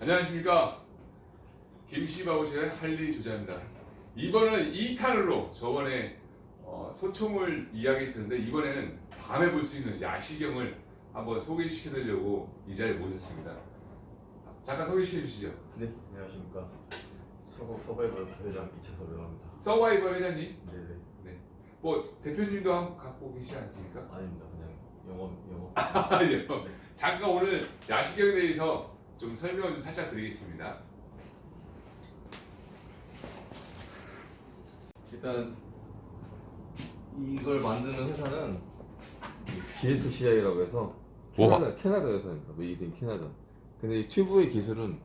안녕하십니까 김씨바우실의 할리 조자입니다. 이번은 2탄으로 저번에 어, 소총을 이야기했었는데 이번에는 밤에 볼 수 있는 야시경을 한번 소개시켜 드리려고 이 자리에 모셨습니다. 잠깐 소개시켜 주시죠. 네, 안녕하십니까. 서구 서바이벌 부회장 이채섭이라고 합니다. 서바이벌 회장님, 네네. 뭐 대표님도 한 갖고 계시지 않습니까? 아닙니다. 그냥 영업 영업. 아, 예. 잠깐 오늘 야시경에 대해서 좀 설명을 좀 살짝 드리겠습니다. 일단 이걸 만드는 회사는 GSCI라고 해서. 캐나다 캐나다 회사입니다. 메이드 인 캐나다. 근데 이 튜브의 기술은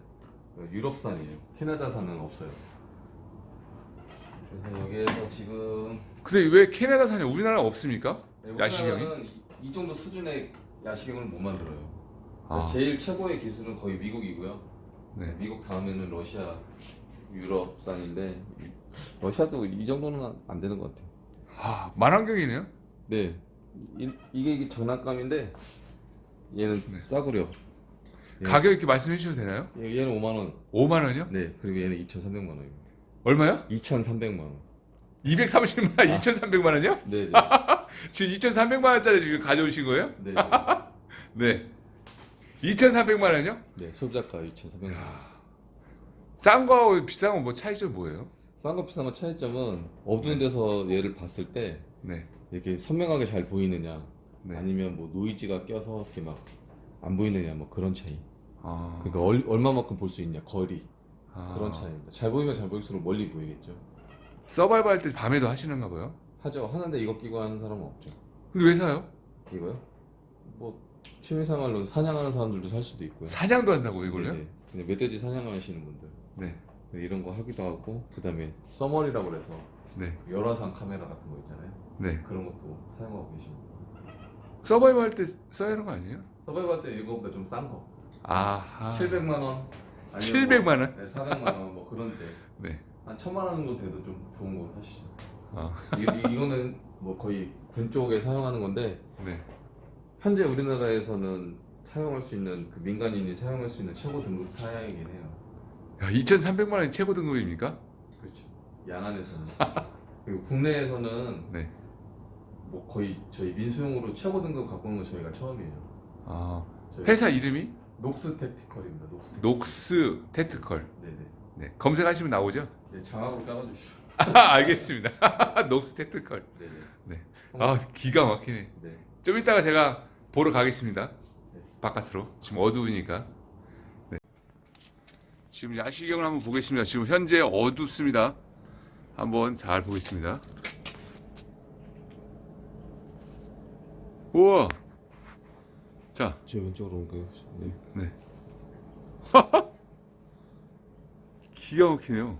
유럽산이에요. 캐나다산은 없어요. 그래서 여기에서 지금 근데 왜 캐나다산이 우리나라 없습니까? 네, 야시경이? 우리나라는 이, 이 정도 수준의 야시경을 못 만들어요. 아. 제일 최고의 기술은 거의 미국이고요. 네. 미국 다음에는 러시아, 유럽산인데 러시아도 이 정도는 안 되는 것 같아요. 아, 만환경이네요. 네, 이, 이게 이게 장난감인데 얘는 네. 싸구려. 예. 가격 이렇게 말씀해 주셔도 되나요? 얘- 얘는 5만 원. 5만 원이요? 네, 그리고 얘는 2,300만 원입니다. 얼마요? 2,300만 원. 230만 원, 2,300만 원이요? 네, 네, 지금 2,300만 원짜리 지금 가져오신 거예요? 네, 네. 네. 2,300만 원이요? 네, 소비자가 2,300만 원. 싼 거하고 비싼 거 뭐 차이점 뭐예요? 싼 거 비싼 거 차이점은 어두운 데서 얘를 봤을 때 네. 이렇게 선명하게 잘 보이느냐, 네. 아니면 뭐 노이즈가 껴서 이렇게 막 안 보이느냐, 뭐 그런 차이. 아. 그러니까 얼, 얼마만큼 볼 수 있냐, 거리 아. 그런 차이입니다. 잘 보이면 잘 보일수록 멀리 보이겠죠. 서바이벌 할 때 밤에도 하시는가 봐요. 하죠. 하는데 이거 끼고 하는 사람은 없죠. 근데 왜 사요? 이거요? 뭐 취미생활로 사냥하는 사람들도 살 수도 있고요. 사장도 한다고 이걸요? 네네. 그냥 멧돼지 사냥하시는 분들 네. 이런 거 하기도 하고 그다음에 써머리라고 그래서 네. 열화상 카메라 같은 거 있잖아요. 네. 그런 것도 사용하고 계십니다. 서바이벌 할 때 써야 하는 거 아니에요? 서바이벌 때 이거보다 좀 싼 거. 아. 700만 원. 아니면 700만 원? 뭐, 네, 400만 원 뭐 그런 데 네. 한 천만 원 정도 돼도 좀 좋은 거 사시죠. 아. 이, 이- 이거는 뭐 거의 군 쪽에 사용하는 건데 네. 현재 우리나라에서는 사용할 수 있는 그 민간인이 사용할 수 있는 최고 등급 사양이긴 해요. 야, 2,300만 원이 최고 등급입니까? 그렇죠. 양안에서는 그리고 국내에서는 네. 뭐 거의 저희 민수용으로 최고 등급 갖고 오는 건 저희가 처음이에요. 아. 저희 회사 이름이 녹스 택티컬입니다. 녹스 택티컬. 녹스 테트컬. 네네. 네. 검색하시면 나오죠? 네, 장하고 깔아주시오. 아, 알겠습니다. 녹스 테트컬. 네네. 네. 아, 기가 막히네. 네. 좀 이따가 제가 보러 가겠습니다. 네. 바깥으로. 지금 어두우니까. 네. 지금 야시경을 한번 보겠습니다. 지금 현재 어둡습니다. 한번 잘 보겠습니다. 우와. 자, 제 왼쪽으로 옮겨요. 네. 네. 기가 막히네요.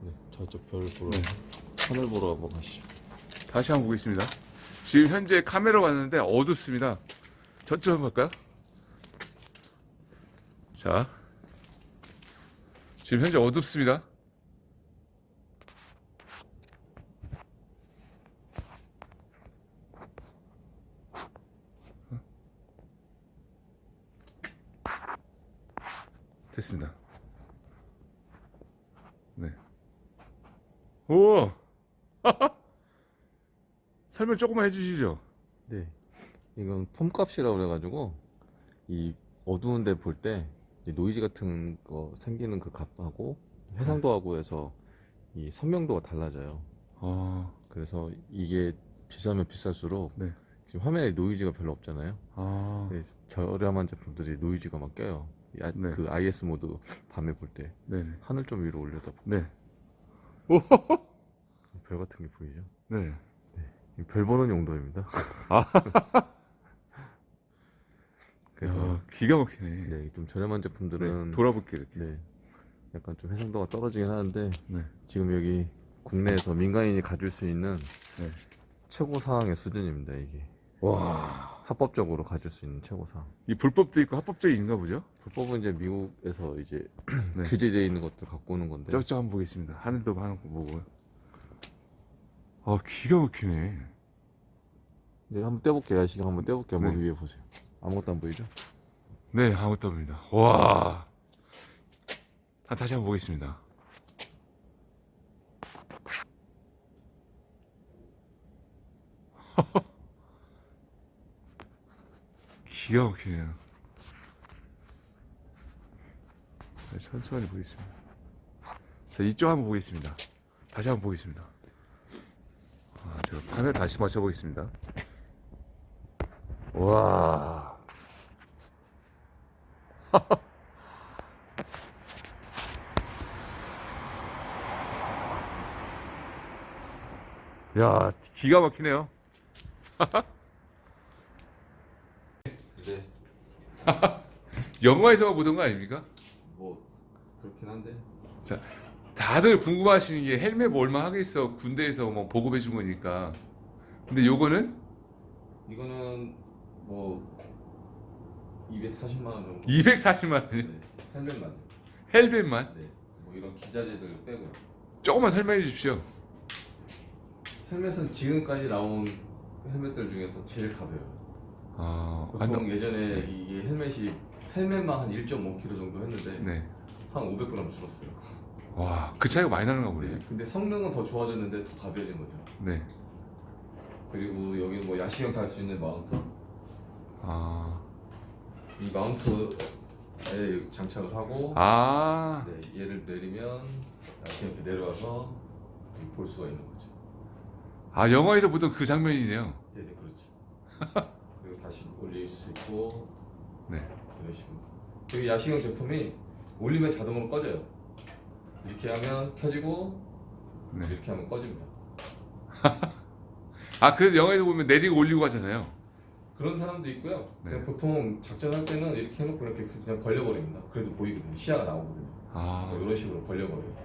네. 저쪽 별 보러 네. 하늘 보러 한번 가시죠. 다시 한번 보겠습니다. 지금 현재 카메라 봤는데 어둡습니다. 저쪽 한번 볼까요? 자, 지금 현재 어둡습니다. 됐습니다. 네. 오! 설명 조금만 해주시죠. 네. 이건 폼값이라고 그래가지고 이 어두운데 볼 때 노이즈 같은 거 생기는 그 값하고 해상도 하고 해서 이 선명도가 달라져요. 아, 그래서 이게 비싸면 비쌀수록 네. 지금 화면에 노이즈가 별로 없잖아요. 아, 네, 저렴한 제품들이 노이즈가 막 껴요. 이 아- 네. 그 IS 모드 밤에 볼 때 네, 하늘 좀 위로 올려다 네, 보면 별 같은 게 보이죠. 네. 이별 보는 용도입니다. 아. 그래서 야, 기가 막히네. 네, 좀 저렴한 제품들은 네, 돌아볼게요. 이렇게. 네. 약간 좀 해상도가 떨어지긴 하는데 네. 지금 여기 국내에서 민간인이 가질 수 있는 네. 최고 사항의 수준입니다. 이게 와, 합법적으로 가질 수 있는 최고 사항. 이 불법도 있고 합법적인가 보죠? 불법은 이제 미국에서 이제 네. 규제되어 있는 것들 갖고 오는 건데 저쪽 한번 보겠습니다. 하늘도 하나 보고요. 아, 기가 막히네. 네, 한번 떼볼게요. 야식 한번 떼볼게요. 머리 네. 위에 보세요. 아무것도 안 보이죠? 네, 아무것도 없습니다. 와, 아, 다시 한번 보겠습니다. 기가 막히네요. 네, 천천히 보겠습니다. 자, 이쪽 한번 보겠습니다. 다시 한번 보겠습니다. 카메라 다시 맞춰보겠습니다. 와. 야, 기가 막히네요. 네. 영화에서만 보던 거 아닙니까? 뭐 그렇긴 한데 다들 궁금하시는 게 헬멧 뭐 얼마 하겠어 군대에서 뭐 보급해 준 거니까 근데 요거는 이거는 뭐 240만 원 정도. 240만 원 네. 헬멧만. 헬멧만 네. 뭐 이런 기자재들 빼고요. 조금만 설명해 주십시오 헬멧은 지금까지 나온 헬멧들 중에서 제일 가벼워요. 아 보통 완전 예전에 이게 헬멧이 헬멧만 한 1.5kg 정도 했는데 네와 한 500g 줄었어요. 그 차이가 많이 나는가 네. 보네 근데 성능은 더 좋아졌는데 더 가벼워진 거죠. 네 그리고 여기 뭐 야시경 탈 수 있는 마운트. 아, 이 마운트에 장착을 하고 아 네, 얘를 내리면 야시경 이렇게 내려와서 볼 수가 있는 거죠. 아, 영화에서 보던 그 장면이네요 네 네 그렇죠. 그리고 다시 올릴 수 있고 네. 이런 식으로. 그리고 야시경 제품이 올리면 자동으로 꺼져요. 이렇게 하면 켜지고 네. 이렇게 하면 꺼집니다. 아 그래서 영화에서 보면 내리고 올리고 하잖아요 그런 사람도 있고요. 그냥 네. 보통 작전할 때는 이렇게 해놓고 이렇게 그냥 벌려버립니다. 그래도 보이거든요. 시야가 나오거든요. 아 이런 식으로 벌려버려요.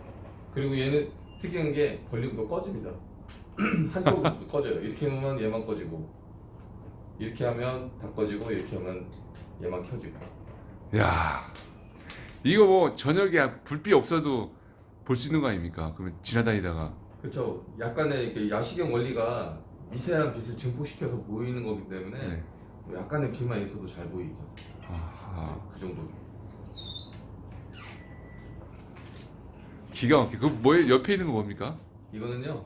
그리고 얘는 특이한 게 벌리면 또 꺼집니다. 한쪽은 또 꺼져요. 이렇게 하면 얘만 꺼지고 이렇게 하면 다 꺼지고 이렇게 하면 얘만 켜지고 야 이거 뭐 저녁에 불빛 없어도 볼 수 있는 거 아닙니까? 그러면 지나다니다가 그렇죠. 약간의 이렇게 야시경 원리가 미세한 빛을 증폭시켜서 보이는 거기 때문에 네. 뭐 약간의 빛만 있어도 잘 보이죠. 아, 그 정도. 기가 막혀. 그 뭐에 옆에 있는 거 뭡니까? 이거는요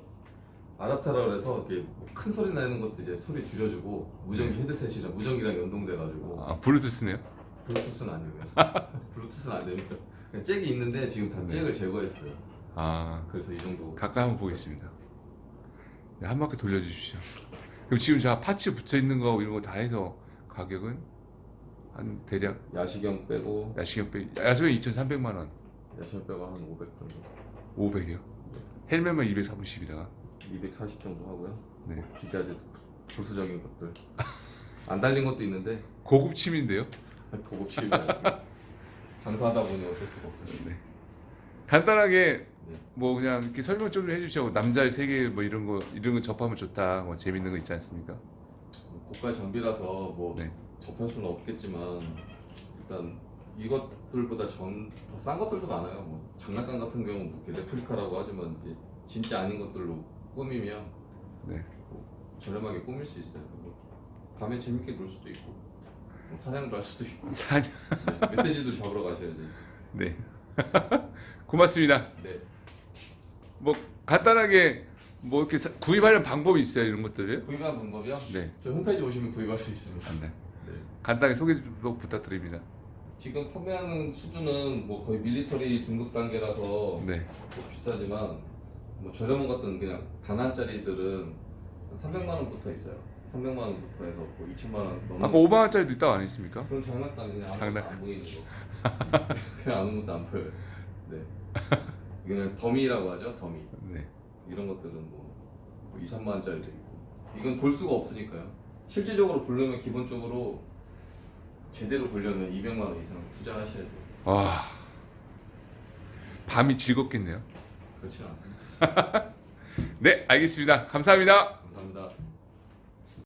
아답타라 그래서 이렇게 큰 소리 나는 것도 이제 소리 줄여주고 무전기 헤드셋이랑 무전기랑 연동돼가지고 아 블루투스네요. 블루투스는 아니고요. 블루투스는 안 됩니다. 그냥 잭이 있는데 지금 다 네. 잭을 제거했어요. 아 그래서 이 정도. 가까이 한번 보겠습니다. 네, 한 바퀴 돌려주십시오. 그럼 지금 자 파츠 붙여 있는 거 이런 거 다 해서 가격은 한 대략 야시경 빼고 야시경 빼 야시경 2,300만 원, 야시경 빼고 한 500 정도. 500이요. 헬멧만 230이다가 240 정도 하고요. 네. 기자재 부수적인 것들. 안 달린 것도 있는데 고급 침인데요. 고급실이라 장사하다 보니 어쩔 수가 없어요. 네. 간단하게 네. 뭐 그냥 이렇게 설명 좀 해주시고 남자의 세계 뭐 이런 거 이런 거 접하면 좋다 뭐 재밌는 거 있지 않습니까? 고가 장비라서 뭐 네. 접할 수는 없겠지만 일단 이것들보다 전더싼 것들도 많아요. 뭐 장난감 같은 경우는 뭐 이렇게 레플리카라고 하지만 이제 진짜 아닌 것들로 꾸미면 네. 뭐 저렴하게 꾸밀 수 있어요. 뭐 밤에 재밌게 놀 수도 있고 뭐 사냥도 할 수도 있고 사냥. 네. 멧돼지도 잡으러 가셔야죠. 네. 고맙습니다. 네. 뭐 간단하게 뭐 이렇게 사- 구입하는 방법이 있어요 이런 것들을. 구입하는 방법이요? 네. 저희 홈페이지 오시면 구입할 수 있습니다. 네. 네. 간단히 소개 좀 부탁드립니다. 지금 판매하는 수준은 뭐 거의 밀리터리 등급 단계라서 네. 뭐 비싸지만 뭐 저렴한 것들은 그냥 단안짜리들은 한 300만 원부터 있어요. 300만 원부터 해서 뭐 2천만 원 넘는 아까 5만 원짜리도 있다고 안 했습니까? 그런 장난감 그냥 아무것도 장난- 안 보이는 거. 그냥 아무것도 안 보여요. 네. 이거는 더미라고 하죠. 더미. 네. 이런 것들은 뭐 2, 3만 원짜리도 있고. 이건 볼 수가 없으니까요. 실질적으로 보려면 기본적으로 제대로 보려면 200만 원 이상 투자하셔야 돼요. 와. 밤이 즐겁겠네요. 그렇지는 않습니다. 네, 알겠습니다. 감사합니다. 감사합니다.